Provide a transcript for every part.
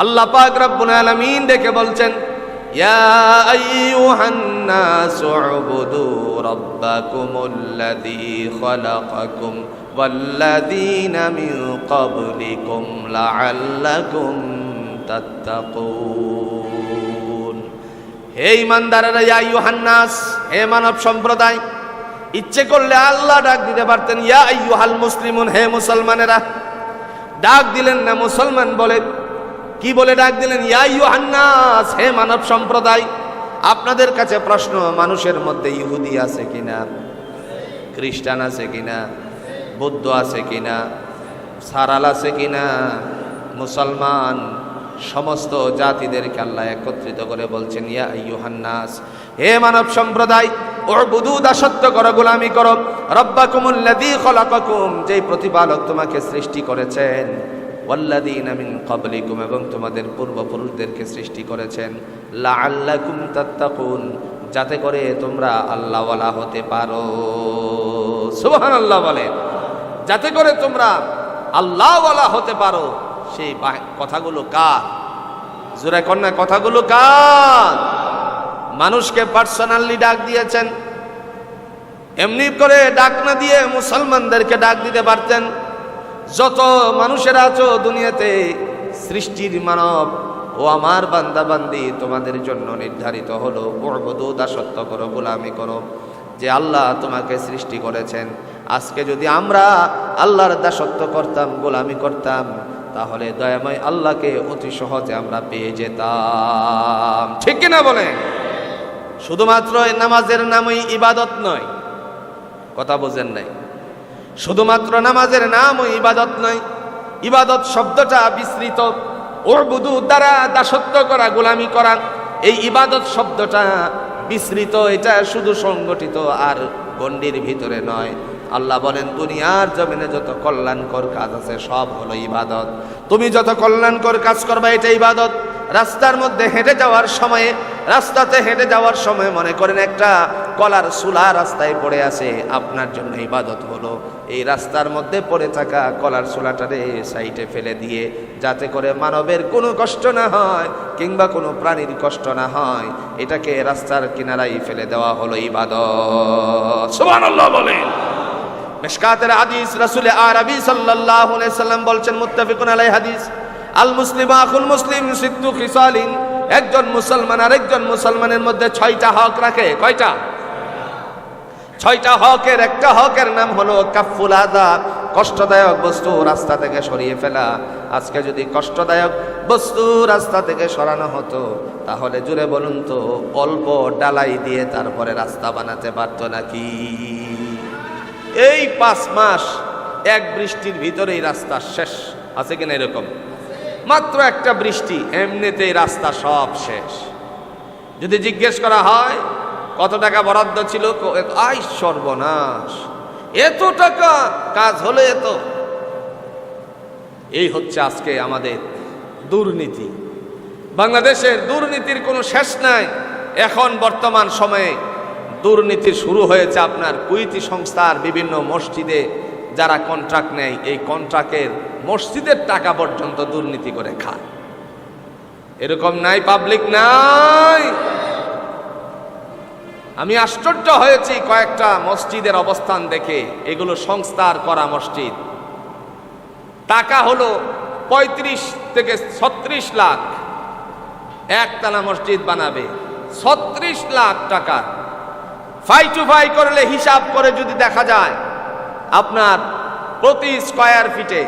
আল্লাহ পাক রব্বুল আলামিন ডেকে বলছেন, ইয়া আইয়ুহান নাসু উবুদু রাব্বাকুমুল্লাযী খালাকাকুম ওয়াল্লাযীনা মিন ক্বাবলিকুম লাআল্লাকুম তাত্তাকুন। হে ইমানদারেরা ইয়া আইয়ুহান নাস হে মানব সম্প্রদায়, ইচ্ছে করলে আল্লাহ ডাক দিতে পারতেন, ইয়া আইয়ুহাল মুসলিমুন, হে মুসলমানেরা, ডাক দিলেন না মুসলমান বলে কি বলে ডাক দিলেন? ইয়া ইউহান্নাস হে মানব সম্প্রদায়, আপনাদের কাছে প্রশ্ন, মানুষের মধ্যে ইহুদি আছে কিনা? খ্রিস্টান আছে কিনা? বৌদ্ধ আছে কিনা? সারাল আছে কিনা? মুসলমান, সমস্ত জাতিদেরকে আল্লাহ একত্রিত করে বলছেন, ইয়া ইউহান্নাস হে মানব সম্প্রদায়, উবুদু দাসত্ব করো, গোলামি করো। রব্বাকুমুল্লাযী খলাকাকুম, যেই প্রতিপালক তোমাকে সৃষ্টি করেছেন ওয়াল্লাযীনা মিন ক্বাবলিকুম, এবং তোমাদের পূর্বপুরুষদেরকে সৃষ্টি করেছেন। লাআল্লাকুম তাত্তাকুন, যাতে করে তোমরা আল্লাহওয়ালা হতে পারো। সুবহানাল্লাহ বলে। যাতে করে তোমরা আল্লাহওয়ালা হতে পারো। সেই কথাগুলো কার? জোরে কন্যা, কথাগুলো কার? মানুষকে পার্সোনালি ডাক দিয়েছেন। এমনি করে ডাক না দিয়ে মুসলমানদেরকে ডাক দিতে পারতেন। যত মানুষেরা আছো দুনিয়াতে, সৃষ্টির মানব ও আমার বান্দা বান্দি তোমাদের জন্য নির্ধারিত হলো। বড়বধূ দাসত্ব করো, গোলামি করো। যে আল্লাহ তোমাকে সৃষ্টি করেছেন। আজকে যদি আমরা আল্লাহর দাসত্ব করতাম, গোলামি করতাম, তাহলে দয়াময় আল্লাহকে অতি সহজে আমরা পেয়ে যেতাম। ঠিক কিনা বলেন? শুধুমাত্র নামাজের নামই ইবাদত নয়, কথা বোঝেন নাই। শুধুমাত্র নামাজের নাম ও ইবাদত নয়, ইবাদত শব্দটা বিস্তৃত। ওরবুদু দ্বারা দাসত্ব করা, গোলামি করা, এই ইবাদত শব্দটা বিস্তৃত, এটা শুধু সংগঠিত আর গণ্ডির ভিতরে নয়। আল্লাহ বলেন, দুনিয়ার জমিনে যত কল্যাণকর কাজ আছে, সব হলো ইবাদত। তুমি যত কল্যাণকর কাজ করবা, এটা ইবাদত। রাস্তার মধ্যে হেঁটে যাওয়ার সময়ে, রাস্তাতে হেঁটে যাওয়ার সময় মনে করেন একটা কলার সুলা রাস্তায় পড়ে আছে, আপনার জন্য ইবাদত হলো। এই রাস্তার মধ্যে পড়ে থাকা কলার সুলাটারে সাইডে ফেলে দিয়ে, যাতে করে মানবের কোনো কষ্ট না হয় কিংবা কোনো প্রাণীর কষ্ট না হয়, এটাকে রাস্তার কিনারায় ফেলে দেওয়া হলো ইবাদত। সুবহানাল্লাহ বলেন। মেশকাতের হাদিস রাসূল আরবি সাল্লাল্লাহু আলাইহি সাল্লাম বলছেন, মুত্তাফিকুন আলাই হাদিস, আল মুসলিম আখুল মুসলিম সিদ্দু খিসালিন একজন মুসলমান আরেকজন মুসলমানের মধ্যে ছয়টা হক রাখে, কয়টা? ছয়টা হকের, একটা হকের নাম হলো কাফুল আদা কষ্টদায়ক বস্তু রাস্তা থেকে সরিয়ে ফেলা। আজকে যদি কষ্টদায়ক বস্তু রাস্তা থেকে সরানো হতো, তাহলে জুড়ে বলুন তো, অল্প ডালাই দিয়ে তারপরে রাস্তা বানাতে পারতো নাকি? এই পাঁচ মাস এক বৃষ্টির ভিতরেই রাস্তা শেষ। আছে কিনা এরকম? মাত্র একটা বৃষ্টি, এমনিতেই রাস্তা সব শেষ। যদি জিজ্ঞেস করা হয় কত টাকা বরাদ্দ ছিল? আই সর্বনাশ। এত টাকা, কাজ হলে এত। এই হচ্ছে আজকে আমাদের দুর্নীতি। বাংলাদেশের দুর্নীতির কোনো শেষ নাই। এখন বর্তমান সময়ে দুর্নীতি শুরু হয়েছে আপনার কুইতি সংস্থার বিভিন্ন মসজিদে। যারা কন্ট্রাক্ট নেয়, এই কন্ট্রাক্টের মসজিদের টাকা পর্যন্ত দুর্নীতি করে খায়। এরকম নাই পাবলিক নাই। আমি আশ্চর্য হয়েছি কয়েকটা মসজিদের অবস্থান দেখে, এগুলো সংস্থার করা মসজিদ। টাকা হলো পঁয়ত্রিশ থেকে ছত্রিশ লাখ। একতলা মসজিদ বানাবে, ছত্রিশ লাখ টাকা। ফাই টু ফাই করলে হিসাব করে যদি দেখা যায়, আপনার প্রতি স্কয়ার ফিটে,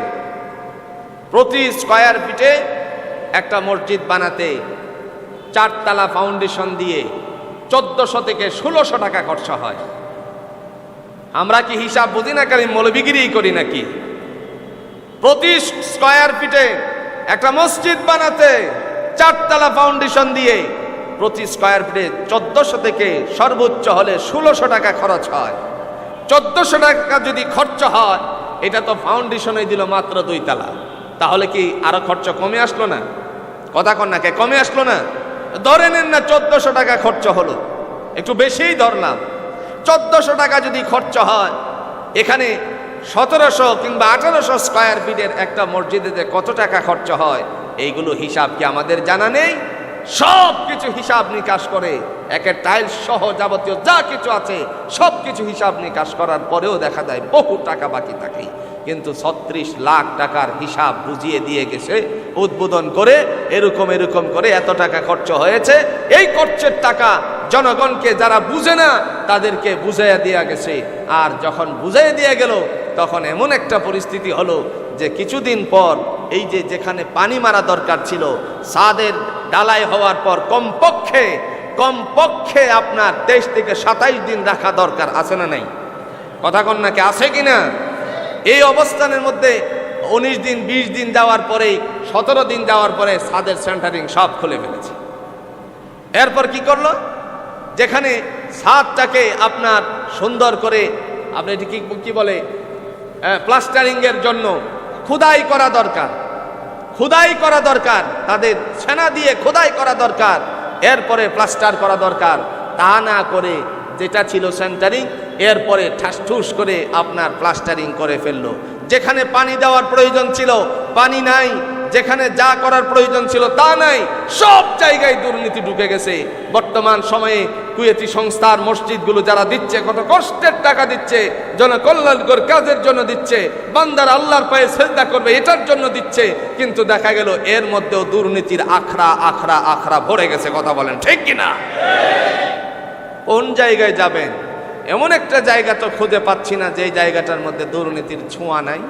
প্রতি স্কয়ার ফিটে একটা মসজিদ বানাতে চারতলা ফাউন্ডেশন দিয়ে চোদ্দশো থেকে ষোলোশো টাকা খরচা হয়। আমরা কি হিসাব বুঝি না খালি মৌলবিগিরি করি নাকি? প্রতি স্কোয়ার ফিটে একটা মসজিদ বানাতে চারতলা ফাউন্ডেশন দিয়ে প্রতি স্কোয়ার ফিটে চোদ্দশো থেকে সর্বোচ্চ হলে ষোলোশো টাকা খরচ হয়। চোদ্দশো টাকা যদি খরচ হয়, এটা তো ফাউন্ডেশনে দিল মাত্র দুই তালা। তাহলে কি আরও খরচ কমে আসলো না? কথা কন্যাকে কমে আসলো না? ধরে নেন না চোদ্দশো টাকা খরচ হলো। একটু বেশিই ধরলাম চোদ্দশো টাকা যদি খরচ হয়, এখানে সতেরোশো কিংবা আঠারোশো স্কোয়ার ফিটের একটা মসজিদেতে কত টাকা খরচ হয়, এইগুলো হিসাব কি আমাদের জানা নেই? সব কিছু হিসাব নিকাশ করে, একের টাইলস সহ যাবতীয় যা কিছু আছে সব কিছু হিসাব নিকাশ করার পরেও দেখা যায় বহু টাকা বাকি থাকে কিন্তু ছত্রিশ লাখ টাকার হিসাব বুঝিয়ে দিয়ে গেছে, উদ্বোধন করে এরকম এরকম করে এত টাকা খরচ হয়েছে। এই খরচের টাকা জনগণকে যারা বুঝে না, তাদেরকে বুঝাইয়া দেওয়া গেছে। আর যখন বুঝাইয়া দিয়ে গেল, তখন এমন একটা পরিস্থিতি হলো যে কিছুদিন পর এই যে যেখানে পানি মারা দরকার ছিল, সাদের ডালাই হওয়ার পর কমপক্ষে কমপক্ষে আপনার তেইশ থেকে সাতাইশ দিন রাখা দরকার, আছে না নাই? কথা কন্যাকে আছে কি না এই অবস্থানের মধ্যে উনিশ দিন, বিশ দিন যাওয়ার পরেই, সতেরো দিন যাওয়ার পরে সাদের সেন্টারিং সব খুলে ফেলেছে। এরপর কি করল? যেখানে ছাদটাকে আপনার সুন্দর করে, আপনি এটি কি কি বলে? প্লাস্টারিংয়ের জন্য খুদাই করা দরকার। খুদাই করা দরকার, তাদের সেনা দিয়ে খোদাই করা দরকার, এরপরে প্লাস্টার করা দরকার, তা না করে যেটা ছিল সেন্টারিং এরপরে ঠাসঠুস করে আপনার প্লাস্টারিং করে ফেলল। যেখানে পানি দেওয়ার প্রয়োজন ছিল, পানি নাই। যেখানে যা করার প্রয়োজন ছিল, তা নাই। সব জায়গায় দুর্নীতি ঢুকে গেছে। বর্তমান সময়ে কুয়েতি সংস্থার মসজিদগুলো যারা দিচ্ছে, কত কষ্টের টাকা দিচ্ছে, জনকল্যাণকর কাজের জন্য দিচ্ছে, বান্দার আল্লাহর পায়ে শ্রদ্ধা করবে, এটার জন্য দিচ্ছে। কিন্তু দেখা গেল, এর মধ্যেও দুর্নীতির আখড়া আখড়া আখড়া ভরে গেছে, কথা বলেন ঠিক কিনা? কোন জায়গায় যাবেন এমন একটা জায়গা তো খুঁজে পাচ্ছি না যে জায়গাটার মধ্যে দুর্নীতির ছোঁয়া নাই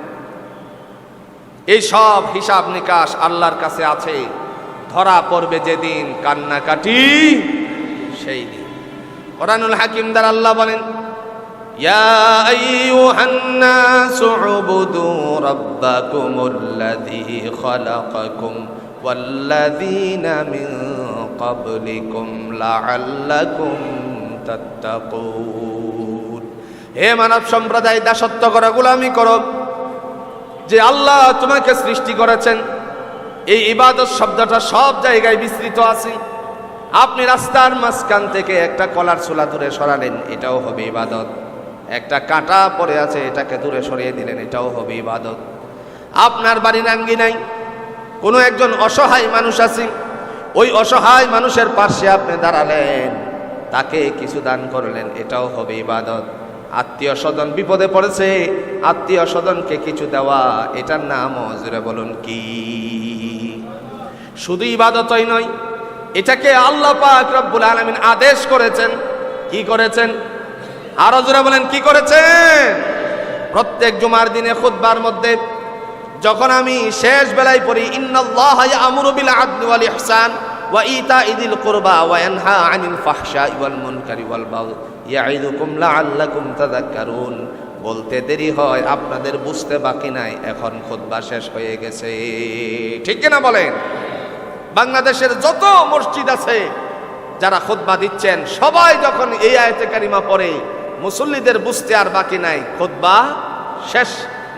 এই সব হিসাব নিকাশ আল্লাহর কাছে আছে ধরা পড়বে যেদিন কান্নাকাটি সেই দিন কোরআনুল হাকিম দ্বার আল্লাহ বলেন يا أيها الناس اعبدوا ربكم الذي خلقكم والذين من قبلكم لعلكم تتقون হে মানব সম্প্রদায় দাসত্ব করা গোলামি করো যে আল্লাহ তোমাকে সৃষ্টি করেছেন এই ইবাদত শব্দটা সব জায়গায় বিস্তৃত আছে আপনি রাস্তার মাঝখান থেকে একটা কলার ছোলা দূরে সরালেন এটাও হবে ইবাদত একটা কাঁটা পড়ে আছে এটাকে দূরে সরিয়ে দিলেন এটাও হবে ইবাদত আপনার বাড়ির নাই কোনো একজন অসহায় মানুষ আছে ওই অসহায় মানুষের পাশে আপনি দাঁড়ালেন তাকে কিছু দান করলেন, এটাও হবে ইবাদত। আত্মীয় স্বজন বিপদে পড়েছে, আত্মীয় স্বজনকে কিছু দেওয়া, এটার নাম জুড়ে বলুন কি? শুধু ইবাদতই নয়, এটাকে আল্লাহ পাক রব্বুল আলামিন আদেশ করেছেন। কি করেছেন? আরও জোরে বলেন, কি করেছেন? প্রত্যেক জুমার দিনে খুতবার মধ্যে যখন আমি শেষ বেলায় পড়ি, ইন্নাল্লাহ ইয়ামুরু বিল আদলি ইহসান ওয়া ইতাইদিল কুরবা ওয়া ইয়ানহা আনিল ফাহশাই ওয়াল মুনকারি ওয়াল বলতে দেরি হয়, আপনাদের বুঝতে বাকি নাই, এখন খুতবা শেষ হয়ে গেছে। ঠিক কিনা বলেন? বাংলাদেশের যত মসজিদ আছে, যারা খুতবা দিচ্ছেন, সবাই যখন এই আয়তে কারিমা পড়ে, মুসল্লিদের বুঝতে আর বাকি নাই, খুতবা শেষ,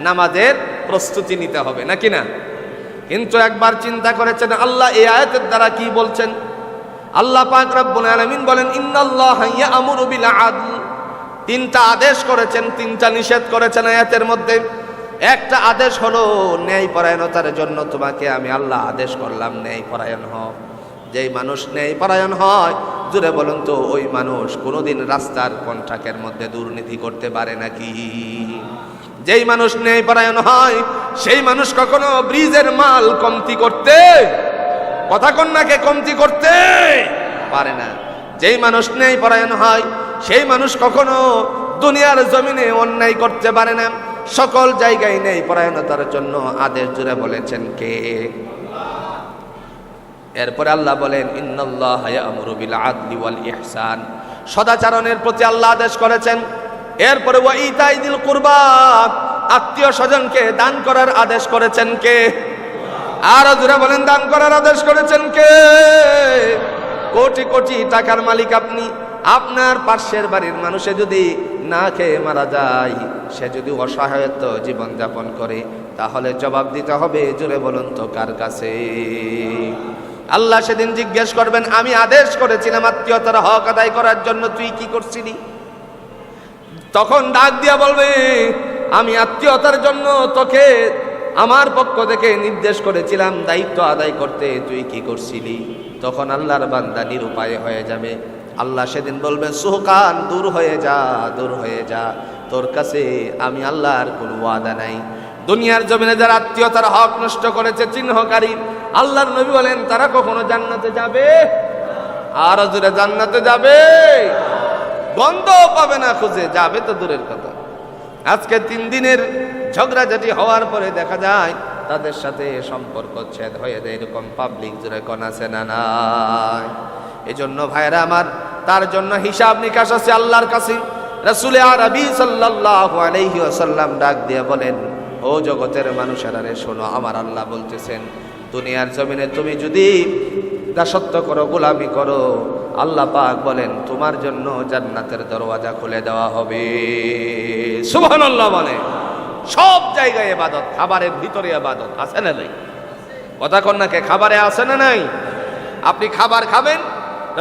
নামাজের প্রস্তুতি নিতে হবে নাকি না? কিন্তু একবার চিন্তা করেছেন, আল্লাহ এই আয়াতের দ্বারা কি বলছেন? আল্লাহ পাক রব্বুল আলামিন বলেন, ইন্নাল্লাহ ইয়ামুরু বিল আদল। তিনটা আদেশ করেছেন, তিনটা নিষেধ করেছেন আয়াতের মধ্যে। একটা আদেশ হলো ন্যায় পরায়ণতার জন্য তোমাকে আমি আল্লাহ আদেশ করলাম ন্যায় পরায়ণ হও যেই মানুষ ন্যায় পরায়ণ হয়, জুড়ে বলুন তো, ওই মানুষ কোনোদিন রাস্তার কন্ট্রাক্টের মধ্যে দুর্নীতি করতে পারে নাকি? যেই মানুষ ন্যায় পরায়ণ হয়, সেই মানুষ কখনো ব্রিজের মাল কমতি করতে, কথা কন্যাকে কমতি করতে পারে না। যেই মানুষ ন্যায় পরায়ণ হয়, সেই মানুষ কখনো দুনিয়ার জমিনে অন্যায় করতে পারে না। সকল জায়গায় নেই পরায়ণতার জন্য আদেশ জুড়ে বলেছেন কে? এরপরে আল্লাহ বলেন, ইন্নাল্লাহ ইয়ামুরু বিল আদলি ওয়াল ইহসান। সদাচরণের প্রতি আল্লাহ আদেশ করেছেন এরপরে ওয়া ইতাইদিল কুরবা, আত্মীয় স্বজনকে দান করার আদেশ করেছেন কে? আর জুড়ে বলেন, দান করার আদেশ করেছেন কে? কোটি কোটি টাকার মালিক আপনি, আপনার পার্শ্বের বাড়ির মানুষে যদি না খেয়ে মারা যায়, সে যদি অসহায়ত্ব জীবন যাপন করে, তাহলে জবাব দিতে হবে জুড়ে বলুন তো কার কাছে? আল্লাহ সেদিন জিজ্ঞেস করবেন, আমি আদেশ করেছিলাম আত্মীয়তার হক আদায় করার জন্য তুই কি করছিলি? তখন ডাক দিয়া বলবে, আমি আত্মীয়তার জন্য তোকে আমার পক্ষ থেকে নির্দেশ করেছিলাম, দায়িত্ব আদায় করতে। তুই কি করছিলি? তখন আল্লাহর বান্দা নিরুপায় হয়ে যাবে। আল্লাহ সেদিন বলবেন সুহকান দূর হয়ে যা, দূর হয়ে যা। তোর কাছে আমি আল্লাহর কোনো ওয়াদা নাই। দুনিয়ার জমিনে যারা আত্মীয়তার হক নষ্ট করেছে, চিহ্নকারী, আল্লাহর নবী বলেন, তারা কখনো জান্নাতে যাবে? আর জোরে, জান্নাতে যাবে। গন্ধ পাবে না খুঁজে, যাবে তো দূরের কথা। আজকে তিন দিনের ঝগড়াঝাটি হওয়ার পরে দেখা যায়, তাদের সাথে সম্পর্ক ছেদ হয়ে যায়, এরকম পাবলিক জুড়ে কোন আছে না নাই। এই জন্য ভাইরা আমার, তার জন্য হিসাব নিকাশ আছে আল্লাহর কাছে। রসুলে আরবি সাল্লাল্লাহু আলাইহি ওয়াসাল্লাম ডাক দিয়ে বলেন, ও জগতের মানুষেরা রে, শোনো, আমার আল্লাহ বলতেছেন, দুনিয়ার জমিনে তুমি যদি দাসত্ব করো, গোলামি করো। আল্লাহ পাক বলেন, তোমার জন্য জান্নাতের দরওয়াজা খুলে দেওয়া হবে। সুবহানাল্লাহ বলে। সব জায়গায় এবাদত খাবারের ভিতরে এবাদত আছে না নাই? কথা কন্যাকে খাবারে আছে না নাই? আপনি খাবার খাবেন?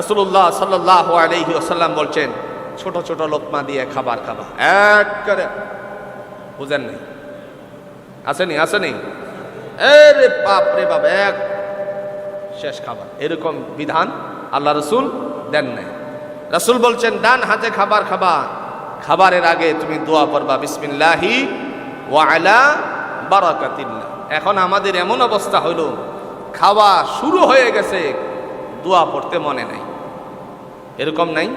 রসুল্লাহ সাল্লাহ আলহি বলছেন, ছোট ছোট লোকমা দিয়ে খাবার খাবা। এক করে। বুঝেন নাই? আসেনি আসেনি? এরে বাপ রে বাপ, এক শেষ খাবার। এরকম বিধান আল্লাহ রসুল দেন নাই। রসুল বলছেন, ডান হাতে খাবার খাবা খাবারের আগে তুমি দোয়া পড়বা, বিসমিল্লাহি ওয়ালা বারাকাতিল্লাহ। এখন আমাদের এমন অবস্থা হইল খাওয়া শুরু হয়ে গেছে, দোয়া পড়তে মনে নাই। এরকম নাই?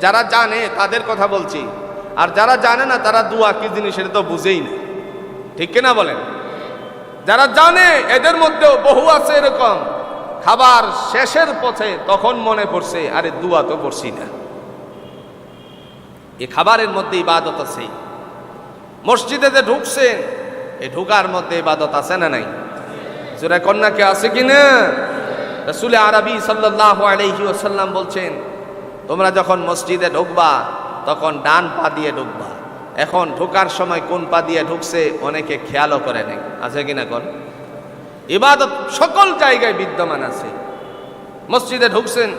যারা জানে তাদের কথা বলছি। আর যারা জানে না তারা দোয়া কি জিনিস এটা তো বুঝেই না। ঠিক কিনা বলেন? যারা জানে, এদের মধ্যেও বহু আছে এরকম। খাবার শেষের পথে তখন মনে পড়ছে, আরে দুয়া তো পড়ছি না। এই খাবারের মধ্যে ইবাদত আছে। মসজিদে যে ঢুকছেন এই ঢুকার মধ্যে ইবাদত আছে না নাই? জোরে কন্যাকে আছে কি না? রসুল আরবি সাল্লাহ আলহি ওসাল্লাম বলছেন, তোমরা যখন মসজিদে ঢুকবা, তখন ডান পা দিয়ে ঢুকবা। এখন ঢোকার সময় কোন পা দিয়ে ঢুকছে অনেকে খেয়ালও করে নেই। আছে কিনা কোন? ইবাদত সকল জায়গায় বিদ্যমান আছে। মসজিদে ঢুকছেন,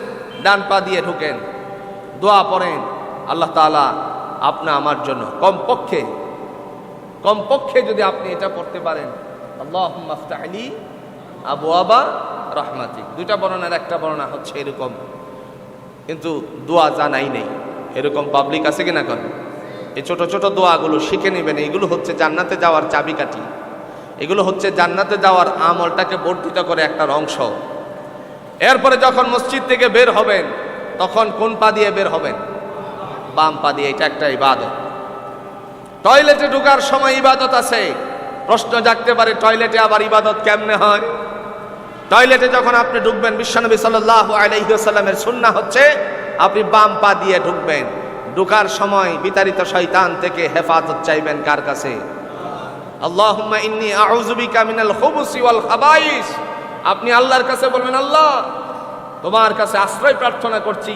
ডান পা দিয়ে ঢুকেন, দোয়া পড়েন, আল্লাহ তাআলা আপনা আমার জন্য কমপক্ষে কমপক্ষে যদি আপনি এটা পড়তে পারেন আল্লাহ মাফতাহলি আবু আবা রহমাতিক। দুইটা বর্ণনার একটা বর্ণনা হচ্ছে এরকম। কিন্তু দোয়া জানাই নেই। এরকম পাবলিক আছে কিনা কন? এই ছোট ছোট দোয়াগুলো শিখে নেবেন। এগুলো হচ্ছে জান্নাতে যাওয়ার চাবিকাঠি। এগুলো হচ্ছে জান্নাতে যাওয়ার আমলটাকে বর্ধিত করে একটা অংশ। এরপরে যখন মসজিদ থেকে বের হবেন, তখন কোন পা দিয়ে বের হবেন? বাম পা দিয়ে, এটা একটা ইবাদত। টয়লেটে ঢুকার সময় ইবাদত আছে। প্রশ্ন জাগতে পারে, টয়লেটে আবার ইবাদত কেমনে হয়? টয়লেটে যখন আপনি ঢুকবেন, বিশ্বনবী সাল্লাহ আলাইসাল্লামের সুন্না হচ্ছে, আপনি বাম পা দিয়ে ঢুকবেন। ঢুকার সময় বিতাড়িত শয়তান থেকে হেফাজত চাইবেন কার কাছে? আল্লাহুম্মা ইন্নী আউযু বিকা মিনাল খুবুসি ওয়াল খাবাইস। আপনি আল্লাহর কাছে বলবেন, আল্লাহ, তোমার কাছে আশ্রয় প্রার্থনা করছি।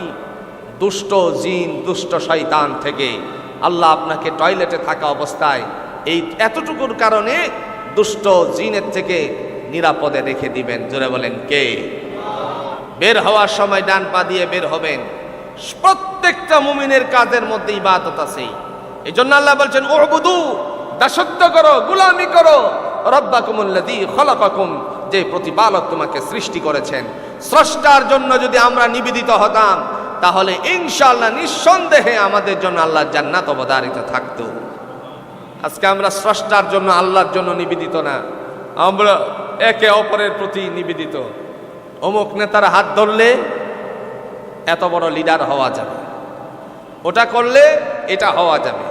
দুষ্ট জিন, দুষ্ট শয়তান থেকে আল্লাহ আপনাকে টয়লেটে থাকা অবস্থায় এই এতটুকুর কারণে দুষ্ট জিনের থেকে নিরাপদে রেখে দিবেন। জোরে বলেন, কে? বের হওয়ার সময় ডান পা দিয়ে বের হবেন। প্রত্যেকটা মুমিনের কাজের মধ্যে ইবাদত আছে। এই জন্য আল্লাহ বলছেন ওবুদু দাসত্ব করো, গুলামি করো। রব্বাকুমুল্লাযী খলাকাকুম, যে প্রতিপালক তোমাকে সৃষ্টি করেছেন। স্রষ্টার জন্য যদি আমরা নিবেদিত হতাম, তাহলে ইনশাআল্লাহ নিঃসন্দেহে আমাদের জন্য আল্লাহর জান্নাত অবধারিত থাকতো। আজকে আমরা স্রষ্টার জন্য, আল্লাহর জন্য নিবেদিত না। আমরা একে অপরের প্রতি নিবেদিত। অমুক নেতার হাত ধরলে এত বড় লিডার হওয়া যাবে। ওটা করলে এটা হওয়া যাবে।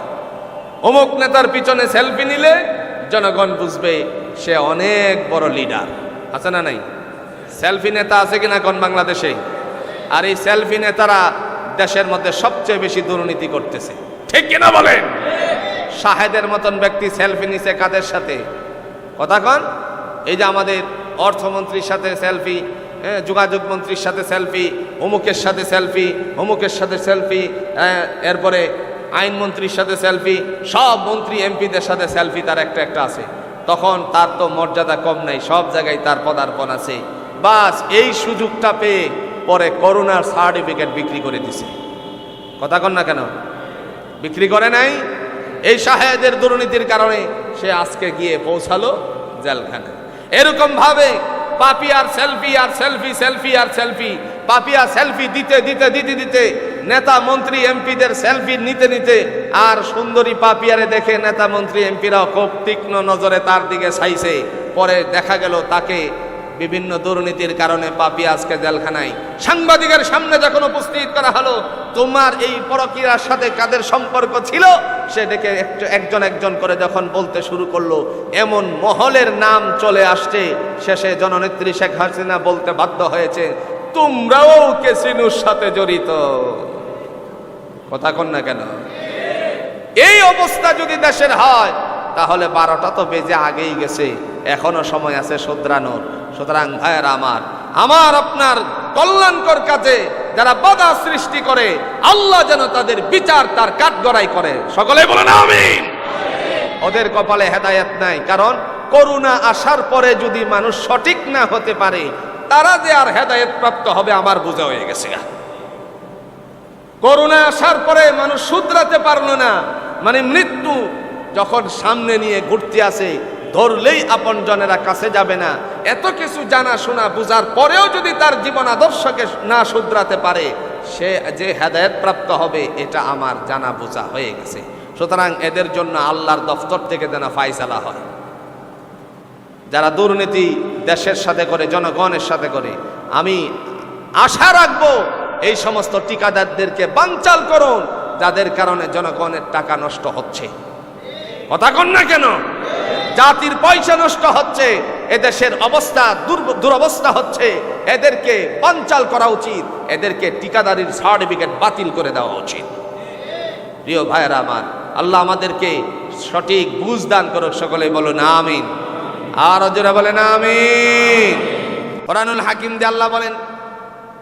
অমুক নেতার পিছনে সেলফি নিলে জনগণ বুঝবে সে অনেক বড় লিডার আছে না নাই? সেলফি নেতা আছে কিনা কোন বাংলাদেশে? আর এই সেলফি নেতারা দেশের মধ্যে সবচেয়ে বেশি দুর্নীতি করতেছে। ঠিক কিনা বলেন? শাহেদের মতন ব্যক্তি সেলফি নিছে কাদের সাথে? কথা কন? এই যে আমাদের অর্থমন্ত্রীর সাথে সেলফি হ্যাঁ, যোগাযোগ মন্ত্রীর সাথে সেলফি অমুকের সাথে সেলফি অমুকের সাথে সেলফি হ্যাঁ, এরপরে আইনমন্ত্রীর সাথে সেলফি সব মন্ত্রী এমপিদের সাথে সেলফি তার একটা একটা আছে। তখন তার তো মর্যাদা কম নাই সব জায়গায় তার পদার্পণ আছে। বাস এই সুযোগটা পেয়ে পরে করোনার সার্টিফিকেট বিক্রি করে দিছে। কথা কন না কেন? বিক্রি করে নাই? এই শাহেদের দুর্নীতির কারণে সে আজকে গিয়ে পৌঁছালো জেলখানে এরকম ভাবে আর সেলফি আর সেলফি সেলফি আর সেলফি। পাপি আর সেলফি দিতে দিতে দিতে দিতে নেতা মন্ত্রী এমপিদের সেলফি নিতে নিতে আর সুন্দরী পাপিয়ারে দেখে নেতা মন্ত্রী এমপিরাও খুব তীক্ষ্ণ নজরে তার দিকে চাইছে। পরে দেখা গেল তাকে বিভিন্ন দুর্নীতির কারণে পাপিয়া আজকে জেলখানায়। সাংবাদিকের সামনে যখন উপস্থিত করা হলো, তোমার এই পরকীয়ার সাথে কাদের সম্পর্ক ছিল? সে ডেকে একজ- একজন একজন করে যখন বলতে শুরু করল, এমন মহলের নাম চলে আসছে, শেষে জননেত্রী শেখ হাসিনা বলতে বাধ্য হয়েছে, তোমরাও কেসিনুর সাথে জড়িত? কথা কন না কেন? এই অবস্থা যদি দেশের হয়, তাহলে বারোটা তো বেজে আগেই গেছে। এখনও সময় আছে শুধরানোর। সুতরাং ভাইয়ের আমার আমার আপনার কল্যাণকর কাজে যারা বাধা সৃষ্টি করে, আল্লাহ যেন তাদের বিচার তার কাঠগড়াই করে। সকলে বলে না আমি ওদের কপালে হেদায়েত নাই, কারণ করুণা আসার পরে যদি মানুষ সঠিক না হতে পারে, তারা যে আর হেদায়েত প্রাপ্ত হবে আমার বোঝা হয়ে গেছে করুণা আসার পরে মানুষ শুধরাতে পারল না মানে মৃত্যু যখন সামনে নিয়ে ঘুরতে আসে ধরলেই আপন জনেরা কাছে যাবে না। এত কিছু জানা শোনা বুঝার পরেও যদি তার জীবন আদর্শকে না শুধরাতে পারে, সে যে হেদায়ত প্রাপ্ত হবে, এটা আমার জানা বোঝা হয়ে গেছে। সুতরাং এদের জন্য আল্লাহর দফতর থেকে যেন ফাইসালা হয়। যারা দুর্নীতি দেশের সাথে করে, জনগণের সাথে করে, আমি আশা রাখব এই সমস্ত টিকাদারদেরকে বানচাল করুন, যাদের কারণে জনগণের টাকা নষ্ট হচ্ছে। কথা কন না কেন? জাতির পয়সা নষ্ট হচ্ছে, এদেশের অবস্থা দুর- দুরবস্থা হচ্ছে, এদেরকে বানচাল করা উচিত, এদেরকে টিকাদারির সার্টিফিকেট বাতিল করে দেওয়া উচিত। প্রিয় ভাইয়েরা আমার, আল্লাহ আমাদেরকে সঠিক বুঝ দান করুক সকলে বলুন আমিন। আর জোরে বলেন আমিন। কোরআনুল হাকিম দিয়ে আল্লাহ বলেন